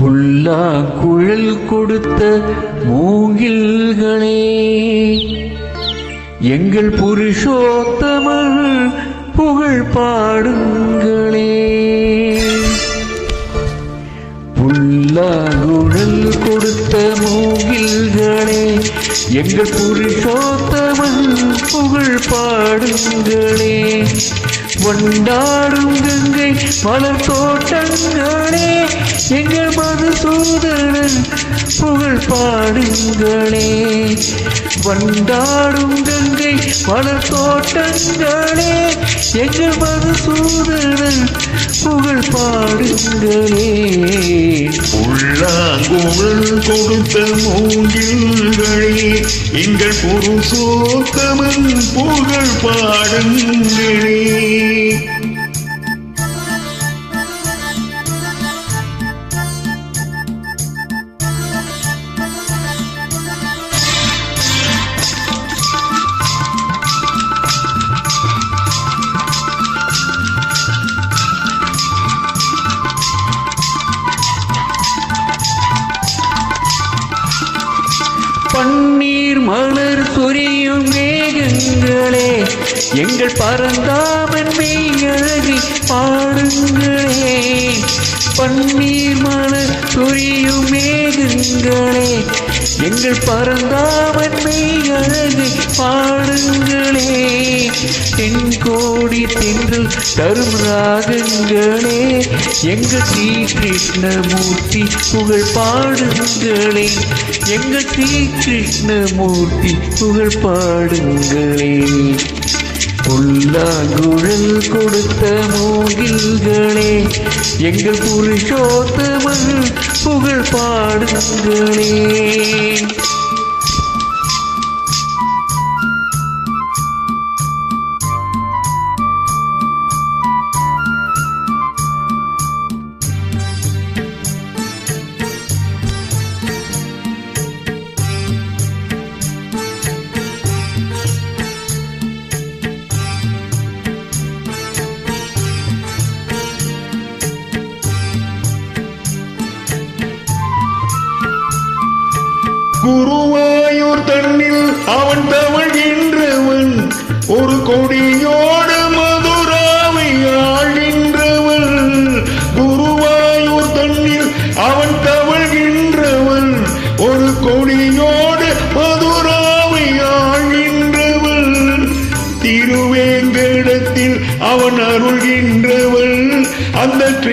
புல்லா குழல் கொடுத்த மூங்கில்களே. எங்கள் புருஷோத்தமர் புகழ் பாடுங்களே. புல்லா குழல் கொடுத்த மூங்கில்களே எங்கள் புருஷோத்தமன் புகழ் பாடுங்களே. கொண்டாடும் கங்கை மலர் தோட்டங்களே எங்கள் சோதரன் புகழ் பாடுங்களே. வண்டாடும் கங்கை மலர் தோட்டங்களே. எங்கள் மதுசூதரன் புகழ் பாடுங்களே. உள்ளாங்குழல் கொடுத்த மூங்கில்களே எங்கள் புருஷோத்தமன் புகழ் பாடுங்களே. பன்னீர் மலர் சொரியும் மேகங்களே எங்கள் பரந்தாமன் மெய்யழகி பாடுங்களே. பன்னீர் மலர் சொரியும் மேகங்களே எங்கள் பரந்தாமன் மெய்யழகி பாடுங்களே. தென் கோடி தென்றல் தரும் ராகங்களே. எங்கள் ஸ்ரீ கிருஷ்ணமூர்த்தி புகழ் பாடுங்களே. எங்கள் ஸ்ரீ கிருஷ்ணமூர்த்தி புகழ் பாடுங்களே. புல்லாங்குழல் கொடுத்த மூங்கில்களே. எங்கள் புருஷோத்தமன் புகழ் பாடுங்களே குருவாயூர் தன்னில் அவன் தவழ்கின்றவன் ஒரு கொடியோடு மதுராவை ஆழ்கின்றவள் குருவாயூர் தன்னில் அவன் தவழ்கின்றவன் ஒரு கொடியோடு மதுரா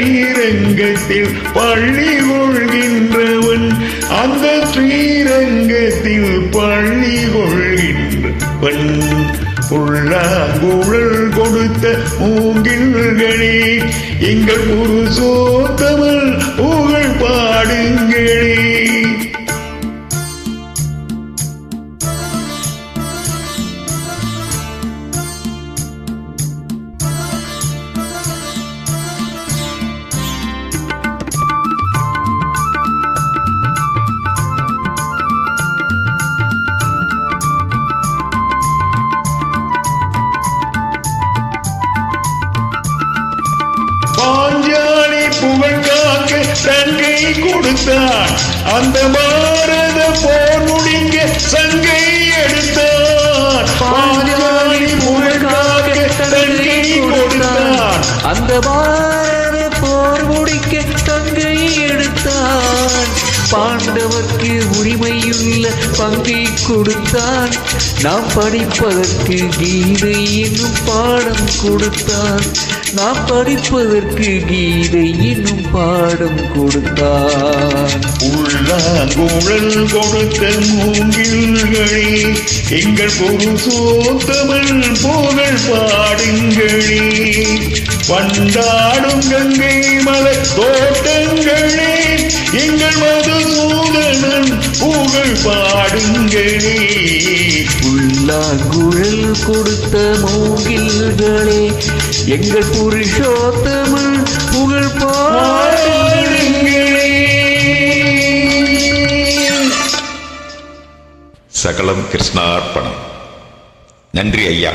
ஸ்ரீரங்கத்தில் பள்ளி கொள்கின்றவன். அந்த ஸ்ரீரங்கத்தில் பள்ளி கொள்கின்றவன். உள்ளாங்குழல் கொடுத்த மூங்கில்களே எங்கள் புருஷோத்தமல் புகழ் பாடுங்களே. சங்கை கொடுத்தான் அந்த பாரத போர் முடிங்க சங்கை எடுத்தான் பாஞ்சாலி புகழ் காக்க கொடுத்தான் அந்த பாரத போர் முடிக்க சங்கை எடுத்தான் பாண்டவர்க்கு உரிமையுள்ள பங்கை கொடுத்தான். நாம் படிப்பதற்கு கீதை என்னும் பாடம் கொடுத்தான். நாம் படிப்பதற்கு கீதை என்னும் பாடம் கொடுத்தான். உள்ளாங்குழல் கொடுத்த மூங்கில்களே எங்கள் பொது சோத்தமிழ் புகழ் பாடுங்களே. வண்டாடும் கங்கை மலை தோட்டங்களே எங்கள் மது மதுசூதனன் புகழ் பாடுங்களே உள்ளாங்குழல் கொடுத்த மூங்கில்களே எங்கள் புருஷோத்தமன் புகழ் பாடுங்களே. சகலம் கிருஷ்ணார்ப்பணம். நன்றி ஐயா.